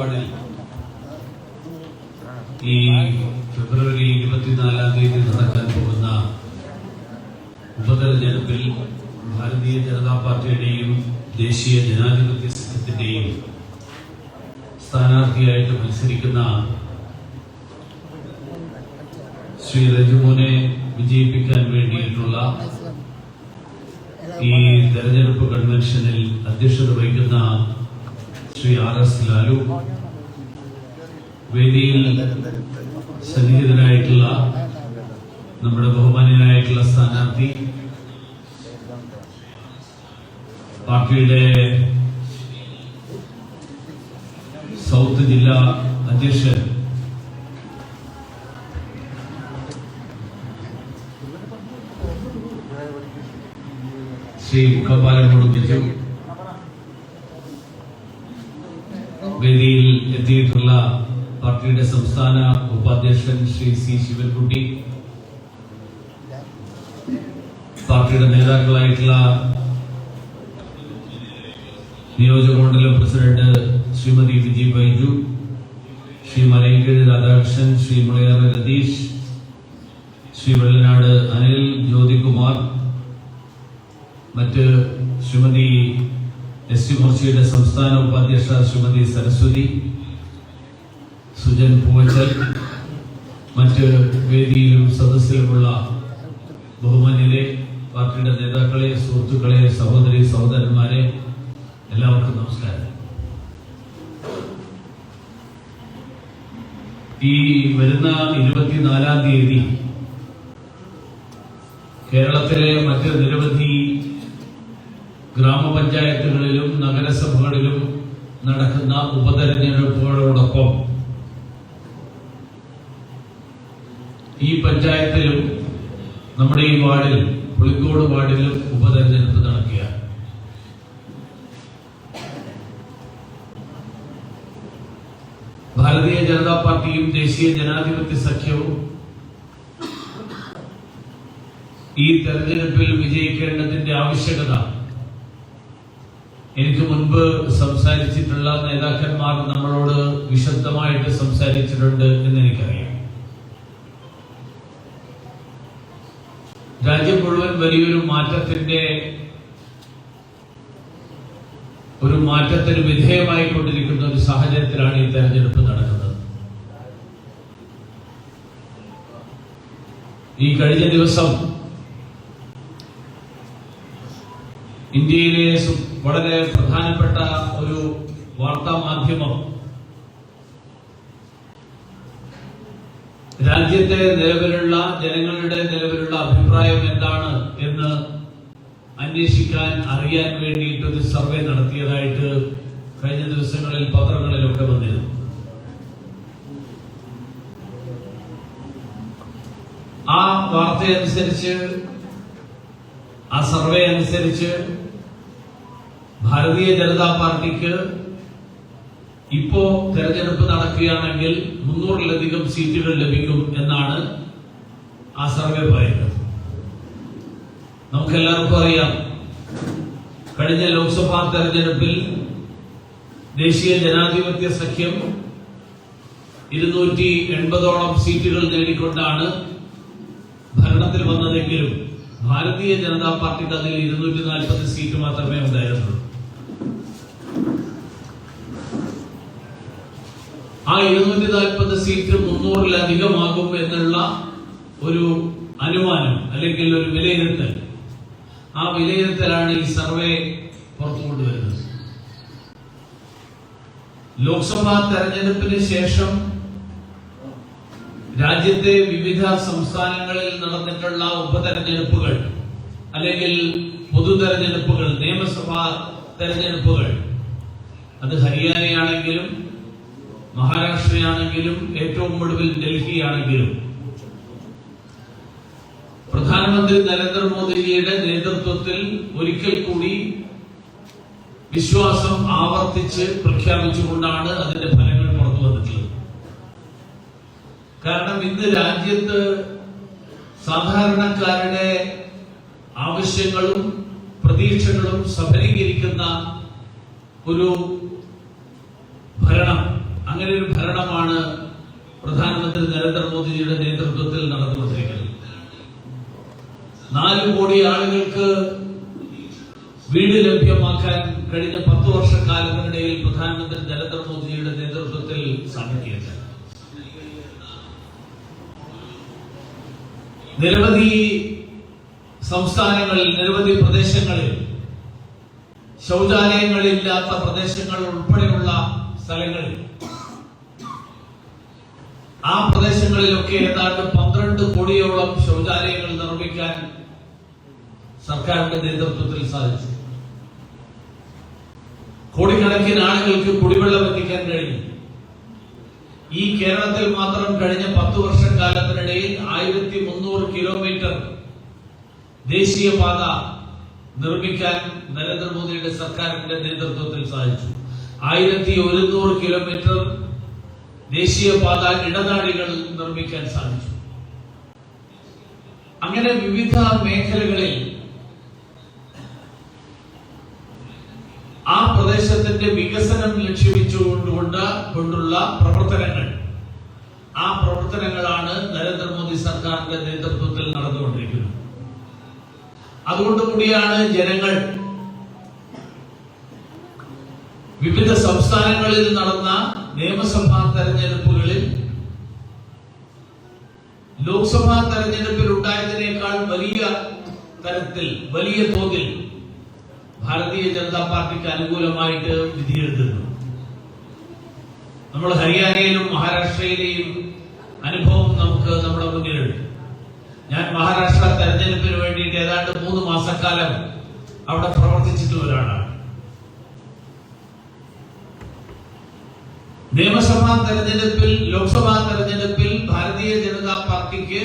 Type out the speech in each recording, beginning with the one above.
വാർഡിൽ ഈ ഫെബ്രുവരി ഇരുപത്തിനാലാം തീയതി നടക്കാൻ പോകുന്ന ഉപതെരഞ്ഞെടുപ്പിൽ ഭാരതീയ ജനതാ പാർട്ടിയുടെയും ദേശീയ ജനാധിപത്യ സംഘത്തിന്റെയും സ്ഥാനാർത്ഥിയായിട്ട് മത്സരിക്കുന്ന ശ്രീ രജുമോനെ വിജയിപ്പിക്കാൻ വേണ്ടിയിട്ടുള്ള ഈ തെരഞ്ഞെടുപ്പ് കൺവെൻഷനിൽ അധ്യക്ഷത വഹിക്കുന്ന ശ്രീ ആർ എസ് ലാലു വേദിയിൽ സന്നിഹിതനായിട്ടുള്ള നമ്മുടെ ബഹുമാനീയനായിട്ടുള്ള സ്ഥാനാർത്ഥി പാർട്ടിയുടെ സൗത്ത് ജില്ലാ അധ്യക്ഷൻ ശ്രീ മുഖപാലനോട് ബിജു വേദിയിൽ എത്തിയിട്ടുള്ള പാർട്ടിയുടെ സംസ്ഥാന ഉപാധ്യക്ഷൻ ശ്രീ സി ശിവൻകുട്ടി പാർട്ടിയുടെ നേതാക്കളായിട്ടുള്ള നിയോജകമണ്ഡലം പ്രസിഡന്റ് ശ്രീമതി വിജി ബൈജു ശ്രീ മലയങ്കഴി രാധാകൃഷ്ണൻ ശ്രീ മുളയാറ് രതീഷ് ശ്രീ വെള്ളനാട് അനിൽ ജ്യോതികുമാർ മറ്റ് ശ്രീമതി എസ് ടി മോർച്ചയുടെ സംസ്ഥാന ഉപാധ്യക്ഷ ശ്രീമതി സരസ്വതി സുജൻ പൂവച്ചൽ മറ്റ് വേദിയിലും സദസ്സിലുമുള്ള ബഹുമാന്യരെ പാർട്ടിയുടെ നേതാക്കളെ സുഹൃത്തുക്കളെ സഹോദരി സഹോദരന്മാരെ എല്ലാവർക്കും നമസ്കാരം. ഈ വരുന്ന ഇരുപത്തിനാലാം തീയതി കേരളത്തിലെ മറ്റ് നിരവധി ഗ്രാമപഞ്ചായത്തുകളിലും നഗരസഭകളിലും നടക്കുന്ന ഉപതെരഞ്ഞെടുപ്പുകളോടൊപ്പം ഈ പഞ്ചായത്തിലും നമ്മുടെ ഈ വാർഡിൽ പുളിക്കോട് വാർഡിലും ഉപതെരഞ്ഞെടുപ്പ് നടക്കുക ഭാരതീയ ജനതാ പാർട്ടിയും ദേശീയ ജനാധിപത്യ സഖ്യവും ഈ തെരഞ്ഞെടുപ്പിൽ വിജയിക്കേണ്ടതിന്റെ ആവശ്യകത എനിക്ക് മുൻപ് സംസാരിച്ചിട്ടുള്ള നേതാക്കന്മാർ നമ്മളോട് വിശദമായിട്ട് സംസാരിച്ചിട്ടുണ്ട് എന്ന് എനിക്കറിയാം. രാജ്യം മുഴുവൻ വലിയൊരു മാറ്റത്തിന്റെ ഒരു മാറ്റത്തിന് വിധേയമായി കൊണ്ടിരിക്കുന്ന ഒരു സാഹചര്യത്തിലാണ് ഈ തെരഞ്ഞെടുപ്പ് നടക്കുന്നത്. ഈ കഴിഞ്ഞ ദിവസം ഇന്ത്യയിലെ വളരെ പ്രധാനപ്പെട്ട ഒരു വാർത്താ മാധ്യമം. രാജ്യത്തെ നിലവിലുള്ള ജനങ്ങളുടെ നിലവിലുള്ള അഭിപ്രായം എന്താണ് എന്ന് അന്വേഷിക്കാൻ അറിയാൻ വേണ്ടിയിട്ട് ഒരു സർവേ നടത്തിയതായിട്ട് കഴിഞ്ഞ ദിവസങ്ങളിൽ പത്രങ്ങളിലൊക്കെ വന്നിരുന്നു. ആ വാർത്തയനുസരിച്ച് ആ സർവേ അനുസരിച്ച് ഭാരതീയ ജനതാ പാർട്ടിക്ക് ഇപ്പോ തെരഞ്ഞെടുപ്പ് നടക്കുകയാണെങ്കിൽ മുന്നൂറിലധികം സീറ്റുകൾ ലഭിക്കും എന്നാണ് ആ സർവേ പറയുന്നത്. നമുക്കെല്ലാവർക്കും അറിയാം കഴിഞ്ഞ ലോക്സഭാ തെരഞ്ഞെടുപ്പിൽ ദേശീയ ജനാധിപത്യ സഖ്യം ഇരുന്നൂറ്റി എൺപതോളം സീറ്റുകൾ നേടിക്കൊണ്ടാണ് ഭരണത്തിൽ വന്നതെങ്കിലും ഭാരതീയ ജനതാ പാർട്ടിക്ക് അതിൽ ഇരുന്നൂറ്റി നാൽപ്പത് സീറ്റ് മാത്രമേ ഉണ്ടായിരുന്നുള്ളൂ. ആ എഴുന്നൂറ്റി നാൽപ്പത് സീറ്റ് മുന്നൂറിലധികമാകും എന്നുള്ള ഒരു അനുമാനം അല്ലെങ്കിൽ ഒരു വിലയിരുത്തൽ. ആ വിലയിരുത്തലാണ് ഈ സർവേ പുറത്തു കൊണ്ടുവരുന്നത്. ലോക്സഭാ തെരഞ്ഞെടുപ്പിന് ശേഷം രാജ്യത്തെ വിവിധ സംസ്ഥാനങ്ങളിൽ നടന്നിട്ടുള്ള ഉപതെരഞ്ഞെടുപ്പുകൾ അല്ലെങ്കിൽ പൊതു തെരഞ്ഞെടുപ്പുകൾ നിയമസഭാ തെരഞ്ഞെടുപ്പുകൾ അത് ഹരിയാനയാണെങ്കിലും മഹാരാഷ്ട്രയാണെങ്കിലും ഏറ്റവും ഒടുവിൽ ഡൽഹിയാണെങ്കിലും. പ്രധാനമന്ത്രി നരേന്ദ്രമോദിജിയുടെ നേതൃത്വത്തിൽ ഒരിക്കൽ കൂടി വിശ്വാസം ആവർത്തിച്ച് പ്രഖ്യാപിച്ചുകൊണ്ടാണ് അതിന്റെ ഫലങ്ങൾ പുറത്തു വന്നിട്ടുള്ളത്. കാരണം ഇന്ന് രാജ്യത്ത് സാധാരണക്കാരുടെ ആവശ്യങ്ങളും പ്രതീക്ഷകളും സഫലീകരിക്കുന്ന ഒരു അങ്ങനെ ഒരു ഭരണമാണ് പ്രധാനമന്ത്രി നരേന്ദ്രമോദിജിയുടെ നേതൃത്വത്തിൽ നടന്നുകൊണ്ടിരിക്കുന്നത്. നാല് കോടി ആളുകൾക്ക് വീട് ലഭ്യമാക്കാൻ കഴിഞ്ഞ പത്ത് വർഷക്കാലത്തിനിടയിൽ പ്രധാനമന്ത്രി നരേന്ദ്രമോദിജിയുടെ നേതൃത്വത്തിൽ സാധിക്കുകയുണ്ട് നിരവധി സംസ്ഥാനങ്ങളിൽ നിരവധി പ്രദേശങ്ങളിൽ ശൗചാലയങ്ങളില്ലാത്ത പ്രദേശങ്ങൾ ഉൾപ്പെടെയുള്ള സ്ഥലങ്ങളിൽ ആ പ്രദേശങ്ങളിലൊക്കെ ഏതാണ്ട് പന്ത്രണ്ട് കോടിയോളം ശൗചാലയങ്ങൾ നിർമ്മിക്കാൻ സർക്കാരിന്റെ നേതൃത്വത്തിൽ സാധിച്ചു. കോടിക്കണക്കിന് ആളുകൾക്ക് കുടിവെള്ളം എത്തിക്കാൻ കഴിഞ്ഞു. ഈ കേരളത്തിൽ മാത്രം കഴിഞ്ഞ പത്ത് വർഷക്കാലത്തിനിടയിൽ ആയിരത്തി മുന്നൂറ് കിലോമീറ്റർ ദേശീയപാത നിർമ്മിക്കാൻ നരേന്ദ്രമോദിയുടെ സർക്കാരിന്റെ നേതൃത്വത്തിൽ സാധിച്ചു. ആയിരത്തി ഒരുന്നൂറ് കിലോമീറ്റർ ദേശീയപാത ഇടനാഴികൾ നിർമ്മിക്കാൻ സാധിച്ചു. അങ്ങനെ വിവിധ മേഖലകളിൽ ആ പ്രദേശത്തിന്റെ വികസനം ലക്ഷ്യമിച്ചുകൊണ്ടുകൊണ്ട് കൊണ്ടുള്ള പ്രവർത്തനങ്ങൾ ആ പ്രവർത്തനങ്ങളാണ് നരേന്ദ്രമോദി സർക്കാരിന്റെ നേതൃത്വത്തിൽ നടന്നുകൊണ്ടിരിക്കുന്നത്. അതുകൊണ്ട് കൂടിയാണ് ജനങ്ങൾ വിവിധ സംസ്ഥാനങ്ങളിൽ നടന്ന നിയമസഭാ തെരഞ്ഞെടുപ്പുകളിൽ ലോക്സഭാ തെരഞ്ഞെടുപ്പിൽ ഉണ്ടായതിനേക്കാൾ വലിയ തരത്തിൽ വലിയ തോതിൽ ഭാരതീയ ജനതാ പാർട്ടിക്ക് അനുകൂലമായിട്ട് വിധിയെഴുതുന്നു. നമ്മൾ ഹരിയാനയിലും മഹാരാഷ്ട്രയിലെയും അനുഭവം നമുക്ക് നമ്മുടെ മുന്നിലുണ്ട്. ഞാൻ മഹാരാഷ്ട്ര തെരഞ്ഞെടുപ്പിന് വേണ്ടിയിട്ട് ഏതാണ്ട് മൂന്ന് മാസക്കാലം അവിടെ പ്രവർത്തിച്ചിട്ടുള്ള ഒരാളാണ് നിയമസഭാ തെരഞ്ഞെടുപ്പിൽ ലോക്സഭാ തെരഞ്ഞെടുപ്പിൽ ഭാരതീയ ജനതാ പാർട്ടിക്ക്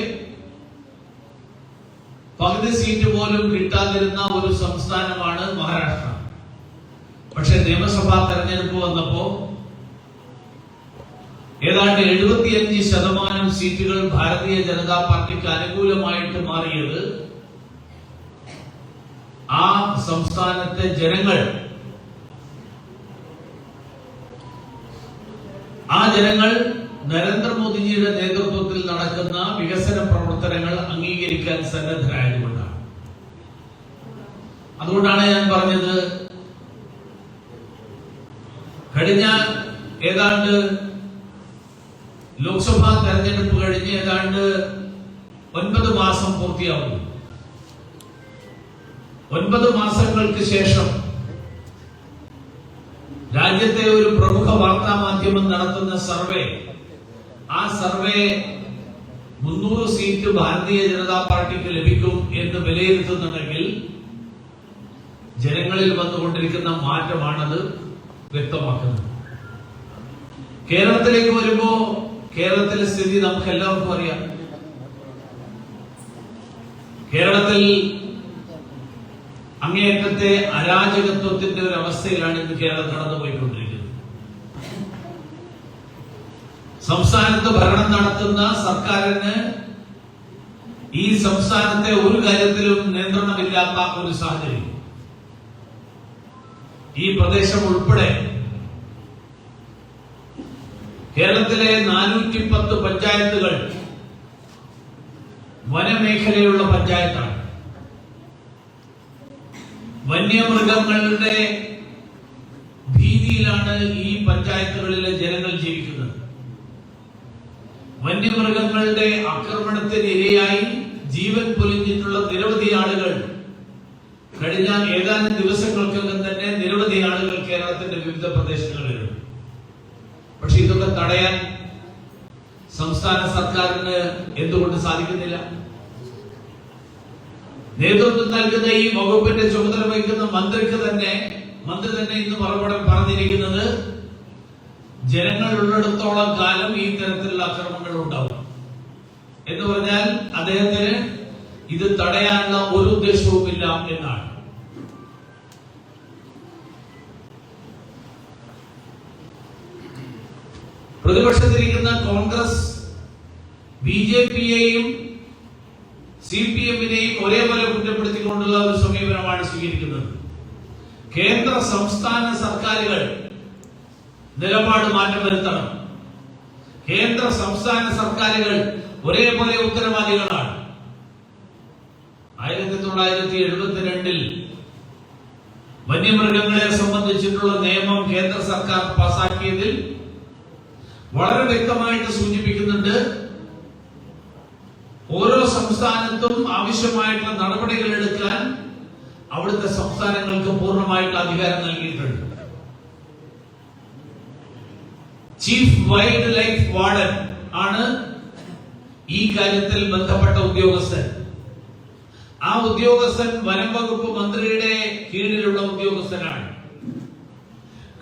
പകുതി സീറ്റ് പോലും കിട്ടാതിരുന്ന ഒരു സംസ്ഥാനമാണ് മഹാരാഷ്ട്ര. പക്ഷെ നിയമസഭാ തെരഞ്ഞെടുപ്പ് വന്നപ്പോ ഏതാണ്ട് എഴുപത്തിയഞ്ച് ശതമാനം സീറ്റുകൾ ഭാരതീയ ജനതാ പാർട്ടിക്ക് അനുകൂലമായിട്ട് മാറിയത് ആ സംസ്ഥാനത്തെ ജനങ്ങൾ ആ ജനങ്ങൾ നരേന്ദ്രമോദിജിയുടെ നേതൃത്വത്തിൽ നടക്കുന്ന വികസന പ്രവർത്തനങ്ങൾ അംഗീകരിക്കാൻ സന്നദ്ധരായതുകൊണ്ടാണ്. അതുകൊണ്ടാണ് ഞാൻ പറഞ്ഞത് കഴിഞ്ഞ ഏതാണ്ട് ലോക്സഭാ തെരഞ്ഞെടുപ്പ് കഴിഞ്ഞ് ഏതാണ്ട് ഒൻപത് മാസം പൂർത്തിയാവുന്നു. ഒൻപത് മാസങ്ങൾക്ക് ശേഷം രാജ്യത്തെ ഒരു പ്രമുഖ വാർത്താ മാധ്യമം നടത്തുന്ന സർവേ ആ സർവേ മുന്നൂറ് സീറ്റ് ഭാരതീയ ജനതാ പാർട്ടിക്ക് ലഭിക്കും എന്ന് വിലയിരുത്തുന്നുണ്ടെങ്കിൽ ജനങ്ങളിൽ വന്നുകൊണ്ടിരിക്കുന്ന മാറ്റമാണത് വ്യക്തമാക്കുന്നത്. കേരളത്തിലേക്ക് വരുമ്പോ കേരളത്തിലെ സ്ഥിതി നമുക്ക് എല്ലാവർക്കും അറിയാം. കേരളത്തിൽ അങ്ങേയറ്റത്തെ അരാജകത്വത്തിന്റെ ഒരു അവസ്ഥയിലാണ് ഇന്ന് കേരളം കടന്നുപോയിക്കൊണ്ടിരിക്കുന്നത്. സംസ്ഥാനത്ത് ഭരണം നടത്തുന്ന സർക്കാരിന് ഈ സംസ്ഥാനത്തെ ഒരു കാര്യത്തിലും നിയന്ത്രണമില്ലാത്ത ഒരു സാഹചര്യം. ഈ പ്രദേശം ഉൾപ്പെടെ കേരളത്തിലെ നാനൂറ്റി പത്ത് പഞ്ചായത്തുകൾ വനമേഖലയുള്ള പഞ്ചായത്താണ്. വന്യമൃഗങ്ങളുടെ ഭീതിയിലാണ് ഈ പഞ്ചായത്തുകളിലെ ജനങ്ങൾ ജീവിക്കുന്നത്. വന്യമൃഗങ്ങളുടെ ആക്രമണത്തിന് ഇരയായി ജീവൻ പൊലിഞ്ഞിട്ടുള്ള നിരവധി ആളുകൾ കഴിഞ്ഞ ഏതാനും ദിവസങ്ങൾക്കകം തന്നെ നിരവധി ആളുകൾ കേരളത്തിന്റെ വിവിധ പ്രദേശങ്ങളിലുണ്ട് പക്ഷെ ഇതൊക്കെ തടയാൻ സംസ്ഥാന സർക്കാരിന് എന്തുകൊണ്ട് സാധിക്കുന്നില്ല? നേതൃത്വം നൽകുന്ന ഈ വകുപ്പിന്റെ ചുമതല വഹിക്കുന്ന മന്ത്രിക്ക് തന്നെ മന്ത്രി തന്നെ ഇന്ന് മറുപടി പറഞ്ഞിരിക്കുന്നത് ജനങ്ങൾ ഉള്ളിടത്തോളം കാലം ഈ തരത്തിലുള്ള അക്രമങ്ങൾ ഉണ്ടാവും. എന്ന് പറഞ്ഞാൽ അദ്ദേഹത്തിന് ഇത് തടയാനുള്ള ഒരു ഉദ്ദേശവുമില്ല എന്നാണ്. പ്രതിപക്ഷത്തിരിക്കുന്ന കോൺഗ്രസ് ബി ജെ പിയെയും സി പി എമ്മിനെയും ഒരേപോലെ കുറ്റപ്പെടുത്തിക്കൊണ്ടുള്ള ഒരു സമീപനമാണ് സ്വീകരിക്കുന്നത്. കേന്ദ്ര സംസ്ഥാന സർക്കാരുകൾ നിലപാട് മാറ്റം വരുത്തണം. കേന്ദ്ര സംസ്ഥാന സർക്കാരുകൾ ഒരേപോലെ ഉത്തരവാദികളാണ്. ആയിരത്തി തൊള്ളായിരത്തി എഴുപത്തിരണ്ടിൽ വന്യമൃഗങ്ങളെ സംബന്ധിച്ചിട്ടുള്ള നിയമം കേന്ദ്ര സർക്കാർ പാസാക്കിയതിൽ വളരെ വ്യക്തമായിട്ട് സൂചിപ്പിക്കുന്നുണ്ട് ഓരോ സംസ്ഥാനത്തും ആവശ്യമായിട്ടുള്ള നടപടികൾ എടുക്കാൻ അവിടുത്തെ സംസ്ഥാനങ്ങൾക്ക് പൂർണമായിട്ടുള്ള അധികാരം നൽകിയിട്ടുണ്ട്. ചീഫ് വൈൽഡ് ലൈഫ് വാർഡൻ ആണ് ഈ കാര്യത്തിൽ ബന്ധപ്പെട്ട ഉദ്യോഗസ്ഥൻ. ആ ഉദ്യോഗസ്ഥൻ വനം വകുപ്പ് മന്ത്രിയുടെ കീഴിലുള്ള ഉദ്യോഗസ്ഥനാണ്.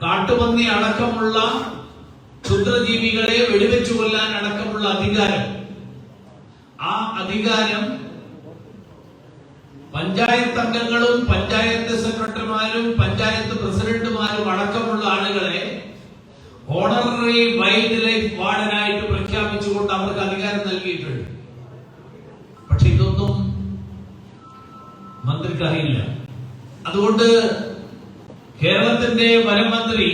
കാട്ടുപന്നി അടക്കമുള്ള ക്ഷുദ്രജീവികളെ വെടിവെച്ചു കൊല്ലാൻ അടക്കമുള്ള അധികാരം ആ അധികാരം പഞ്ചായത്ത് അംഗങ്ങളും പഞ്ചായത്ത് സെക്രട്ടറിമാരും പഞ്ചായത്ത് പ്രസിഡന്റുമാരും അടക്കമുള്ള ആളുകളെ ഓണററി വൈൽഡ് ലൈഫ് വാർഡനായിട്ട് പ്രഖ്യാപിച്ചുകൊണ്ട് അവർക്ക് അധികാരം നൽകിയിട്ടുണ്ട്. പക്ഷെ ഇതൊന്നും മന്ത്രിക്ക് അറിയില്ല. അതുകൊണ്ട് കേരളത്തിന്റെ വനമന്ത്രി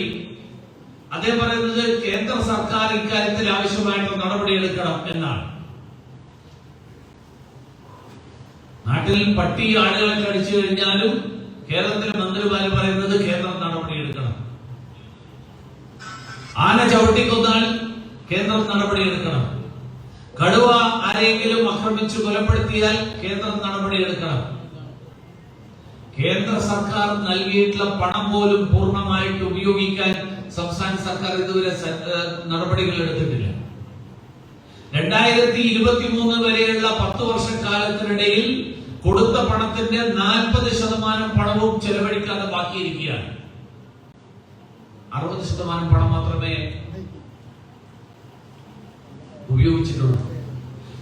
അതേ പറയുന്നത് കേന്ദ്ര സർക്കാർ ഇക്കാര്യത്തിൽ ആവശ്യമായിട്ടുള്ള നടപടിയെടുക്കണം എന്നാണ്. നാട്ടിൽ പട്ടി ആടുകളെ കടിച്ചു കഴിഞ്ഞാലും കേരളത്തിലെ മന്ത്രിമാര് പറയുന്നത് കേന്ദ്രം നടപടിയെടുക്കണം. ആന ചവിട്ടിക്കൊന്നാൽ കേന്ദ്രം നടപടിയെടുക്കണം. കടുവ ആരെങ്കിലും ആക്രമിച്ചു കൊലപ്പെടുത്തിയാൽ കേന്ദ്രം നടപടിയെടുക്കണം. കേന്ദ്ര സർക്കാർ നൽകിയിട്ടുള്ള പണം പോലും പൂർണമായിട്ട് ഉപയോഗിക്കാൻ സംസ്ഥാന സർക്കാർ ഇതുവരെ നടപടികൾ എടുത്തിട്ടില്ല. രണ്ടായിരത്തി ഇരുപത്തി മൂന്ന് വരെയുള്ള പത്ത് വർഷക്കാലത്തിനിടയിൽ കൊടുത്ത പണത്തിന്റെ നാൽപ്പത് ശതമാനം പണവും ചെലവഴിക്കാതെ ബാക്കിയിരിക്കുകയാണ്. അറുപത് ശതമാനം പണം മാത്രമേ ഉപയോഗിച്ചിട്ടുള്ളൂ.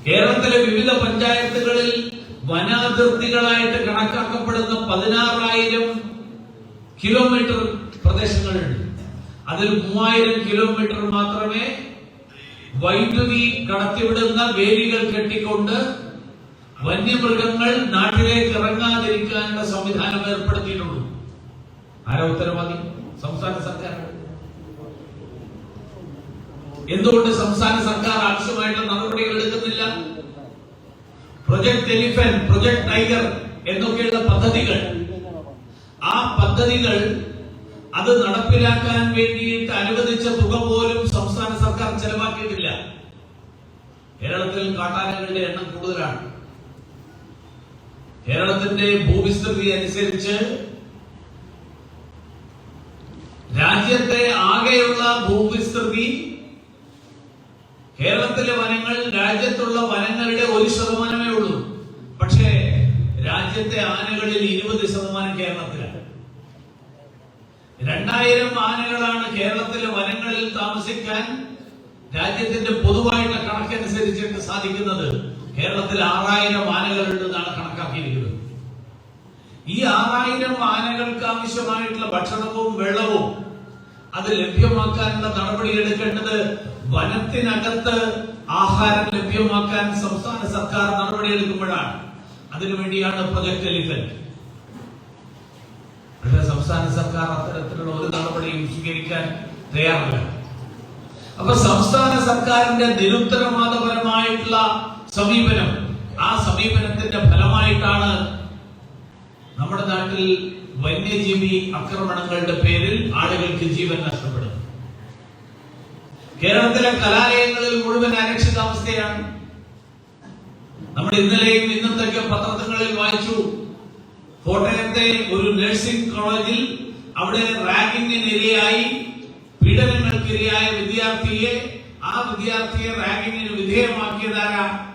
കേരളത്തിലെ വിവിധ പഞ്ചായത്തുകളിൽ വനാതിർത്തികളായിട്ട് കണക്കാക്കപ്പെടുന്ന പതിനാറായിരം കിലോമീറ്റർ പ്രദേശങ്ങളുണ്ട്. അതിൽ മൂവായിരം കിലോമീറ്റർ മാത്രമേ വൈദ്യുതി കടത്തിവിടുന്ന വേലികൾ കെട്ടിക്കൊണ്ട് വന്യമൃഗങ്ങൾ നാട്ടിലേക്ക് ഇറങ്ങാതിരിക്കാനുള്ള സംവിധാനം ഏർപ്പെടുത്തിയിട്ടുള്ളൂ ആരാ ഉത്തരവാദി? സംസ്ഥാന സർക്കാർ. എന്തുകൊണ്ട് സംസ്ഥാന സർക്കാർ ആവശ്യമായിട്ടുള്ള നടപടികൾ എടുക്കുന്നില്ല? പ്രൊജക്ട് എലിഫൻ പ്രൊജക്ട് ടൈഗർ എന്നൊക്കെയുള്ള പദ്ധതികൾ. ആ പദ്ധതികൾ അത് നടപ്പിലാക്കാൻ വേണ്ടിയിട്ട് അനുവദിച്ച തുക പോലും സംസ്ഥാന സർക്കാർ ചെലവാക്കിയിട്ടില്ല. കേരളത്തിൽ കാട്ടാനകളുടെ എണ്ണം കൂടുതലാണ്. കേരളത്തിന്റെ ഭൂവിസ്തൃതി അനുസരിച്ച് രാജ്യത്തെ ആകെയുള്ള ഭൂവിസ്തൃതി കേരളത്തിലെ വനങ്ങൾ രാജ്യത്തുള്ള വനങ്ങളുടെ ഒരു ശതമാനമേ ഉള്ളൂ. പക്ഷേ രാജ്യത്തെ ആനകളിൽ ഇരുപത് ശതമാനം കേരളത്തിലാണ്. രണ്ടായിരം ആനകളാണ് കേരളത്തിലെ വനങ്ങളിൽ താമസിക്കാൻ രാജ്യത്തിന്റെ പൊതുവായിട്ടുള്ള കണക്കനുസരിച്ചിട്ട് സാധിക്കുന്നത്. കേരളത്തിൽ ആറായിരം ആനകളുണ്ടെന്നാണ് കണക്കാക്കിയിരിക്കുന്നത്. ഈ ആറായിരം ആനകൾക്ക് ആവശ്യമായിട്ടുള്ള ഭക്ഷണവും വെള്ളവും അത് ലഭ്യമാക്കാനുള്ള നടപടി എടുക്കേണ്ടത് വനത്തിനകത്ത് ആഹാരം ലഭ്യമാക്കാൻ സംസ്ഥാന സർക്കാർ നടപടി എടുക്കുമ്പോഴാണ്. അതിനുവേണ്ടിയാണ് പ്രൊജക്ട് എലിഫന്റ് പക്ഷേ സംസ്ഥാന സർക്കാർ അത്തരത്തിലുള്ള ഒരു നടപടിയും സ്വീകരിക്കാൻ തയ്യാറല്ല. അപ്പൊ സംസ്ഥാന സർക്കാരിന്റെ നിരുത്തരവാദപരമായിട്ടുള്ള സമീപനം. ആ സമീപനത്തിന്റെ ഫലമായിട്ടാണ് നമ്മുടെ നാട്ടിൽ വന്യജീവി ആക്രമണങ്ങളുടെ പേരിൽ ആളുകൾക്ക് ജീവൻ നഷ്ടപ്പെടുന്നത്. കേരളത്തിലെ കലാലയങ്ങളിൽ മുഴുവൻ അരക്ഷിതാവസ്ഥയാണ്. നമ്മൾ ഇന്നലെയും ഇന്നത്തെയൊക്കെ പത്രങ്ങളിൽ വായിച്ചു. കോട്ടയത്തെ ഒരു നഴ്സിംഗ് കോളേജിൽ അവിടെ റാഗിങ്ങിനിരയായി ഇരയായി പീഡനങ്ങൾക്ക് ഇരയായ വിദ്യാർത്ഥിയെ ആ വിദ്യാർത്ഥിയെ റാഗിങ്ങിന് വിധേയമാക്കിയതാരാ?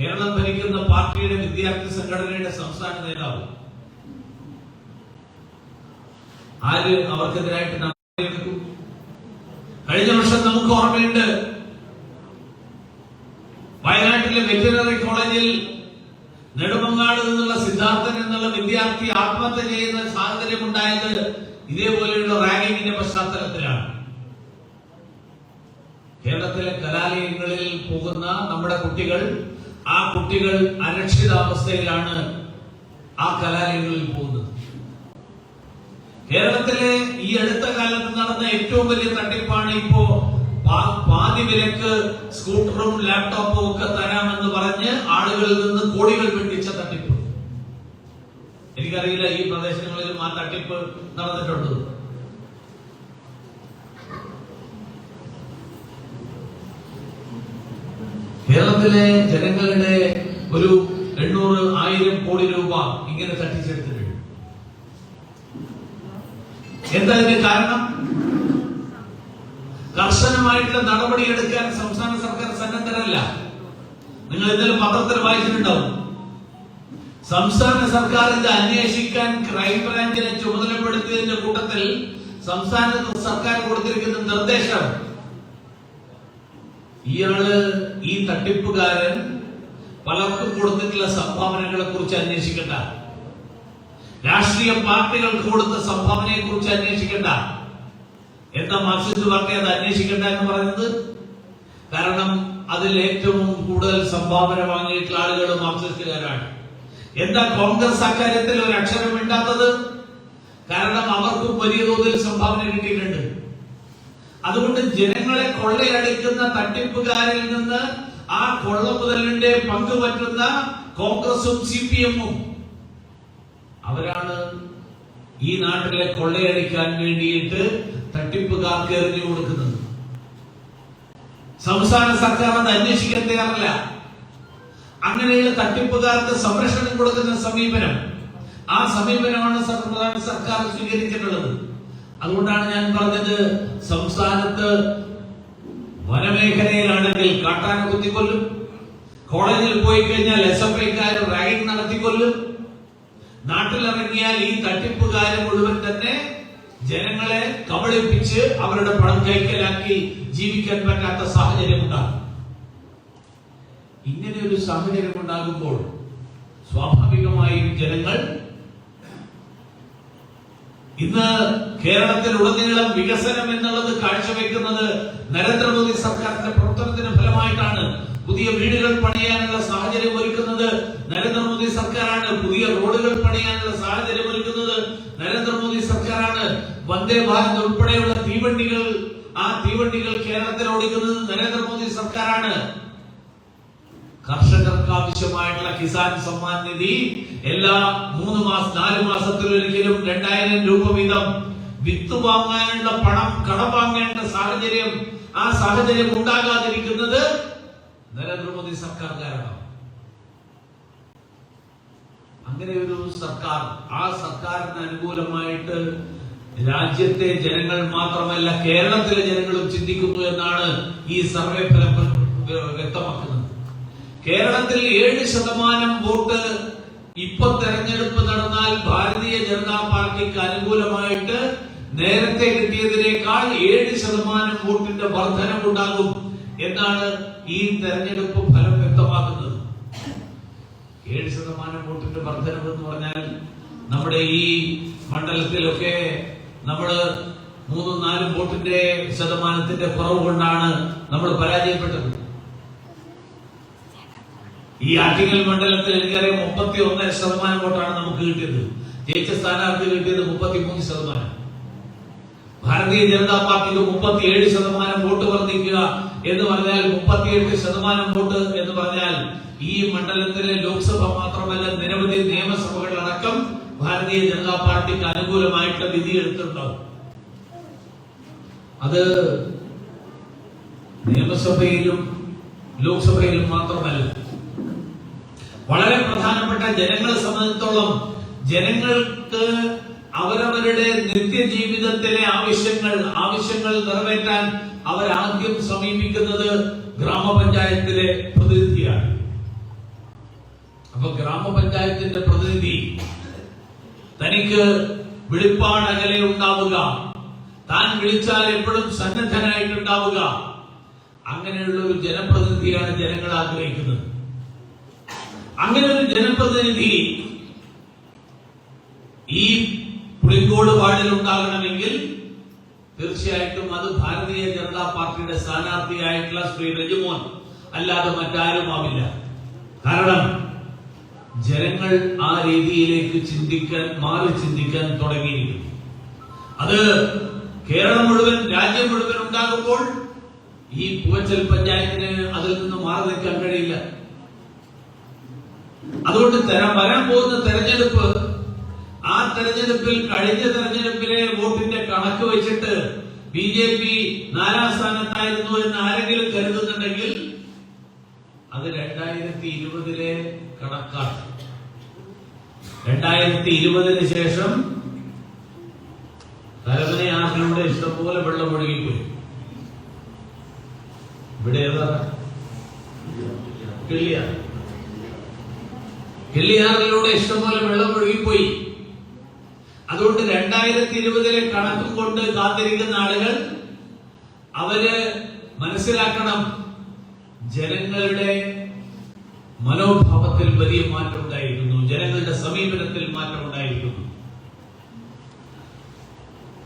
കേരളം ഭരിക്കുന്ന പാർട്ടിയുടെ വിദ്യാർത്ഥി സംഘടനയുടെ സംസ്ഥാന നേതാവ്. ആര് അവർക്കെതിരായിട്ട് നടപടിയെടുക്കും കഴിഞ്ഞ വർഷം നമുക്ക് ഓർമ്മയുണ്ട് വയനാട്ടിലെ വെറ്റിനറി കോളേജിൽ നെടുമങ്ങാട് നിന്നുള്ള സിദ്ധാർത്ഥൻ എന്നുള്ള വിദ്യാർത്ഥി ആത്മഹത്യ ചെയ്യുന്ന സാഹചര്യം ഉണ്ടായത് ഇതേപോലെയുള്ള റാങ്കിങ്ങിന്റെ പശ്ചാത്തലത്തിലാണ്. കേരളത്തിലെ കലാലയങ്ങളിൽ പോകുന്ന നമ്മുടെ കുട്ടികൾ ആ കുട്ടികൾ അരക്ഷിതാവസ്ഥയിലാണ് ആ കലാലയങ്ങളിൽ പോകുന്നത്. കേരളത്തിലെ ഈ അടുത്ത കാലത്ത് നടന്ന ഏറ്റവും വലിയ തട്ടിപ്പാണ് ഇപ്പോ പാതി വിലക്ക് സ്കൂട്ടറും ലാപ്ടോപ്പും ഒക്കെ തരാമെന്ന് പറഞ്ഞ് ആളുകളിൽ നിന്ന് കോടികൾ വെട്ടിച്ച തട്ടിപ്പ്. എനിക്കറിയില്ല ഈ പ്രദേശങ്ങളിലും ആ തട്ടിപ്പ് നടന്നിട്ടുണ്ട് കേരളത്തിലെ ജനങ്ങളുടെ ഒരു എണ്ണൂറ് ആയിരം കോടി രൂപ ഇങ്ങനെ തട്ടിച്ചെടുത്തിട്ടുണ്ട് എന്താ ഇതിന് കാരണം? കർശനമായിട്ടുള്ള നടപടിയെടുക്കാൻ സംസ്ഥാന സർക്കാർ സന്നദ്ധരല്ല. നിങ്ങൾ ഇന്നലെ പത്രത്തിൽ വായിച്ചിട്ടുണ്ടാവും? സംസ്ഥാന സർക്കാർ ഇത് അന്വേഷിക്കാൻ ക്രൈംബ്രാഞ്ചിനെ ചുമതലപ്പെടുത്തിയതിന്റെ കൂട്ടത്തിൽ സംസ്ഥാന സർക്കാർ കൊടുത്തിരിക്കുന്ന നിർദ്ദേശം ഇയാൾ ഈ തട്ടിപ്പുകാരൻ പലർക്കും കൊടുത്തിട്ടുള്ള സംഭാവനകളെ കുറിച്ച് അന്വേഷിക്കണ്ട. രാഷ്ട്രീയ പാർട്ടികൾക്ക് കൊടുത്ത സംഭാവനയെ കുറിച്ച് അന്വേഷിക്കണ്ട. എന്താ മാർക്സിസ്റ്റ് പാർട്ടി അത് അന്വേഷിക്കണ്ട എന്ന് പറയുന്നത്? കാരണം അതിൽ ഏറ്റവും കൂടുതൽ സംഭാവന വാങ്ങിയിട്ടുള്ള ആളുകൾ മാർക്സിസ്റ്റുകാരാണ്. എന്താ കോൺഗ്രസ് അക്കാര്യത്തിൽ ഒരു അക്ഷരം ഇണ്ടാത്തത് കാരണം അവർക്കും വലിയ തോതിൽ സംഭാവന കിട്ടിയിട്ടുണ്ട്. അതുകൊണ്ട് ജനങ്ങളെ കൊള്ളയടിക്കുന്ന തട്ടിപ്പുകാരിൽ നിന്ന് ആ കൊള്ള മുതലിന്റെ പങ്ക് പറ്റുന്ന കോൺഗ്രസും സി പി എമ്മും അവരാണ് ഈ നാട്ടിലെ കൊള്ളയടിക്കാൻ വേണ്ടിയിട്ട് തട്ടിപ്പുകാർക്ക് എറിഞ്ഞു കൊടുക്കുന്നത്. സംസ്ഥാന സർക്കാർ അത് അന്വേഷിക്കാൻ തയ്യാറല്ല അങ്ങനെയുള്ള തട്ടിപ്പുകാർക്ക് സംരക്ഷണം കൊടുക്കുന്ന സമീപനം ആ സമീപനമാണ് സർക്കാർ സ്വീകരിച്ചിട്ടുള്ളത്. അതുകൊണ്ടാണ് ഞാൻ പറഞ്ഞത് സംസ്ഥാനത്ത് വനമേഖലയിലാണെങ്കിൽ കാട്ടാന കുത്തിക്കൊല്ലും കോളേജിൽ പോയി കഴിഞ്ഞാൽ എസ് എഫ് ഐക്കാർ റാഗിംഗ് നടത്തിക്കൊല്ലും നാട്ടിലിറങ്ങിയാൽ ഈ തട്ടിപ്പുകാരൻ മുഴുവൻ തന്നെ ജനങ്ങളെ കബളിപ്പിച്ച് അവരുടെ പണം കൈക്കലാക്കി ജീവിക്കാൻ പറ്റാത്ത സാഹചര്യം ഉണ്ടാകും. ഇങ്ങനെ ഒരു സാഹചര്യം ഉണ്ടാകുമ്പോൾ സ്വാഭാവികമായും ജനങ്ങൾ ഇന്ന് കേരളത്തിൽ ഉടനീളം വികസനം എന്നുള്ളത് കാഴ്ചവെക്കുന്നത് നരേന്ദ്രമോദി സർക്കാരിന്റെ പ്രവർത്തനത്തിന്റെ ഫലമായിട്ടാണ്. പുതിയ വീടുകൾ പണിയാനുള്ള സാഹചര്യം ഒരുക്കുന്നത് നരേന്ദ്രമോദി സർക്കാരാണ്. പുതിയ റോഡുകൾ പണിയാനുള്ള സാഹചര്യം ഒരുക്കുന്നത് നരേന്ദ്രമോദി സർക്കാരാണ്. വന്ദേ ഭാരത് ഉൾപ്പെടെയുള്ള തീവണ്ടികൾ ആ തീവണ്ടികൾ കേരളത്തിൽ ഓടിക്കുന്നത് നരേന്ദ്രമോദി സർക്കാരാണ്. കർഷകർക്ക് ആവശ്യമായിട്ടുള്ള കിസാൻ സമ്മാൻ നിധി എല്ലാ മൂന്ന് മാസം നാല് മാസത്തിലൊരിക്കലും രണ്ടായിരം രൂപ വീതം വിത്ത് വാങ്ങാനുള്ള പണം കടം വാങ്ങേണ്ട സാഹചര്യം ആ സാഹചര്യം ഉണ്ടാകാതിരിക്കുന്നത് നരേന്ദ്രമോദി സർക്കാർ കാരണം അങ്ങനെ ഒരു സർക്കാർ ആ സർക്കാരിന് അനുകൂലമായിട്ട് രാജ്യത്തെ ജനങ്ങൾ മാത്രമല്ല കേരളത്തിലെ ജനങ്ങളും ചിന്തിക്കുന്നു എന്നാണ് ഈ സർവേ ഫലം വ്യക്തമാക്കുന്നത്. കേരളത്തിൽ ഏഴ് ശതമാനം വോട്ട് ഇപ്പൊ തെരഞ്ഞെടുപ്പ് നടന്നാൽ ഭാരതീയ ജനതാ പാർട്ടിക്ക് അനുകൂലമായിട്ട് നേരത്തെ കിട്ടിയതിനേക്കാൾ ഏഴ് ശതമാനം വോട്ടിന്റെ വർധനമുണ്ടാകും എന്നാണ് ഈ തെരഞ്ഞെടുപ്പ് ഫലം വ്യക്തമാക്കുന്നത്. ഏഴ് ശതമാനം വോട്ടിന്റെ വർധനം എന്ന് പറഞ്ഞാൽ നമ്മുടെ ഈ മണ്ഡലത്തിലൊക്കെ നമ്മൾ മൂന്നും നാലും വോട്ടിന്റെ ശതമാനത്തിന്റെ കുറവ് കൊണ്ടാണ് നമ്മൾ പരാജയപ്പെട്ടത്. ഈ ആറ്റിങ്ങൽ മണ്ഡലത്തിൽ എനിക്കറിയാം മുപ്പത്തി ഒന്നര ശതമാനം വോട്ടാണ് നമുക്ക് കിട്ടിയത്. ജയിച്ച സ്ഥാനാർത്ഥി കിട്ടിയത് മുപ്പത്തിമൂന്ന് ശതമാനം. ഭാരതീയ ജനതാ പാർട്ടിക്ക് മുപ്പത്തിയേഴ് ശതമാനം വോട്ട് വർദ്ധിക്കുക എന്ന് പറഞ്ഞാൽ മുപ്പത്തിയെട്ട് ശതമാനം വോട്ട് എന്ന് പറഞ്ഞാൽ ഈ മണ്ഡലത്തിലെ ലോക്സഭ മാത്രമല്ല നിരവധി നിയമസഭകളടക്കം ഭാരതീയ ജനതാ പാർട്ടിക്ക് അനുകൂലമായിട്ട് വിധി എടുത്തിട്ടുണ്ടാവും. അത് നിയമസഭയിലും ലോക്സഭയിലും മാത്രമല്ല. വളരെ പ്രധാനപ്പെട്ട ജനങ്ങളെ സംബന്ധിച്ചിടത്തോളം ജനങ്ങൾക്ക് അവരവരുടെ നിത്യജീവിതത്തിലെ ആവശ്യങ്ങൾ ആവശ്യങ്ങൾ നിറവേറ്റാൻ അവരാദ്യം സമീപിക്കുന്നത് ഗ്രാമപഞ്ചായത്തിലെ പ്രതിനിധിയാണ്. അപ്പൊ ഗ്രാമപഞ്ചായത്തിന്റെ പ്രതിനിധി തനിക്ക് വിളിപ്പാട് അകലെ ഉണ്ടാവുക. താൻ വിളിച്ചാൽ എപ്പോഴും സന്നദ്ധനായിട്ടുണ്ടാവുക. അങ്ങനെയുള്ള ഒരു ജനപ്രതിനിധിയാണ് ജനങ്ങൾ ആഗ്രഹിക്കുന്നത്. അങ്ങനെ ഒരു ജനപ്രതിനിധി ഈ പുളിങ്കോട് വാർഡിൽ ഉണ്ടാകണമെങ്കിൽ തീർച്ചയായിട്ടും അത് ഭാരതീയ ജനതാ പാർട്ടിയുടെ സ്ഥാനാർത്ഥിയായിട്ടുള്ള ശ്രീ രജുമോൻ അല്ലാതെ മറ്റാരും ആവില്ല. കാരണം ജനങ്ങൾ ആ രീതിയിലേക്ക് ചിന്തിക്കാൻ മാറി ചിന്തിക്കാൻ തുടങ്ങിയിരിക്കുന്നു. അത് കേരളം മുഴുവൻ രാജ്യം മുഴുവൻ ഉണ്ടാകുമ്പോൾ ഈ പൂവച്ചൽ പഞ്ചായത്തിന് അതിൽ നിന്ന് മാറി നിൽക്കാൻ കഴിയില്ല. അതുകൊണ്ട് വരാൻ പോകുന്ന തെരഞ്ഞെടുപ്പ് ആ തെരഞ്ഞെടുപ്പിൽ കഴിഞ്ഞ തെരഞ്ഞെടുപ്പിലെ വോട്ടിന്റെ കണക്ക് വെച്ചിട്ട് ബി ജെ പി നാലാം സ്ഥാനത്തായിരുന്നു എന്ന് ആരെങ്കിലും കരുതുന്നുണ്ടെങ്കിൽ അത് രണ്ടായിരത്തി ഇരുപതിലെ കണക്കാണ്. രണ്ടായിരത്തി ഇരുപതിന് ശേഷം കരമനയാറിലൂടെ ഇഷ്ടംപോലെ വെള്ളം ഒഴുകിപ്പോയി? ഇവിടെ ഏതാ? കിള്ളിയാർ കിള്ളിയാറിലൂടെ ഇഷ്ടംപോലെ വെള്ളം ഒഴുകിപ്പോയി. അതുകൊണ്ട് രണ്ടായിരത്തി ഇരുപതിലെ കണക്കും കൊണ്ട് കാത്തിരിക്കുന്ന ആളുകൾ അവർ മനസ്സിലാക്കണം ജനങ്ങളുടെ മനോഭാവത്തിൽ വലിയ മാറ്റം ഉണ്ടായിരിക്കുന്നു. ജനങ്ങളുടെ സമീപനത്തിൽ മാറ്റം ഉണ്ടായിരിക്കുന്നു.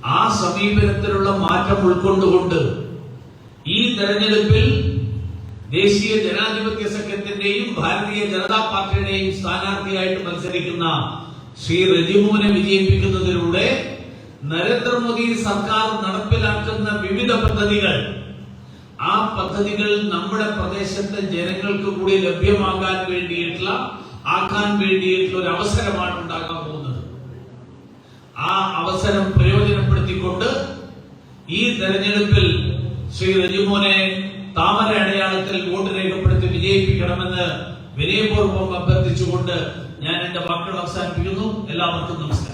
ആ സമീപനത്തിലുള്ള മാറ്റം ഉൾക്കൊണ്ടുകൊണ്ട് ഈ തെരഞ്ഞെടുപ്പിൽ ദേശീയ ജനാധിപത്യ സഖ്യത്തിന്റെയും ഭാരതീയ ജനതാ പാർട്ടിയുടെയും സ്ഥാനാർത്ഥിയായിട്ട് മത്സരിക്കുന്ന ശ്രീ റജിമോനെ വിജയിപ്പിക്കുന്നതിലൂടെ നരേന്ദ്രമോദി സർക്കാർ നടപ്പിലാക്കുന്ന വിവിധ പദ്ധതികൾ ആ പദ്ധതികൾ നമ്മുടെ പ്രദേശത്തെ ജനങ്ങൾക്ക് കൂടി ലഭ്യമാകാൻ വേണ്ടിയിട്ടുള്ള ആക്കാൻ വേണ്ടിയിട്ടുള്ള ഒരു അവസരമാണ് ഉണ്ടാക്കാൻ പോകുന്നത്. ആ അവസരം പ്രയോജനപ്പെടുത്തിക്കൊണ്ട് ഈ തെരഞ്ഞെടുപ്പിൽ ശ്രീ രജിമോനെ താമര അടയാളത്തിൽ വോട്ട് രേഖപ്പെടുത്തി വിജയിപ്പിക്കണമെന്ന് വിനയപൂർവം അഭ്യർത്ഥിച്ചുകൊണ്ട് ഞാൻ എന്റെ വാക്കുകൾ അവസാനിപ്പിക്കുന്നു. എല്ലാവർക്കും നമസ്കാരം.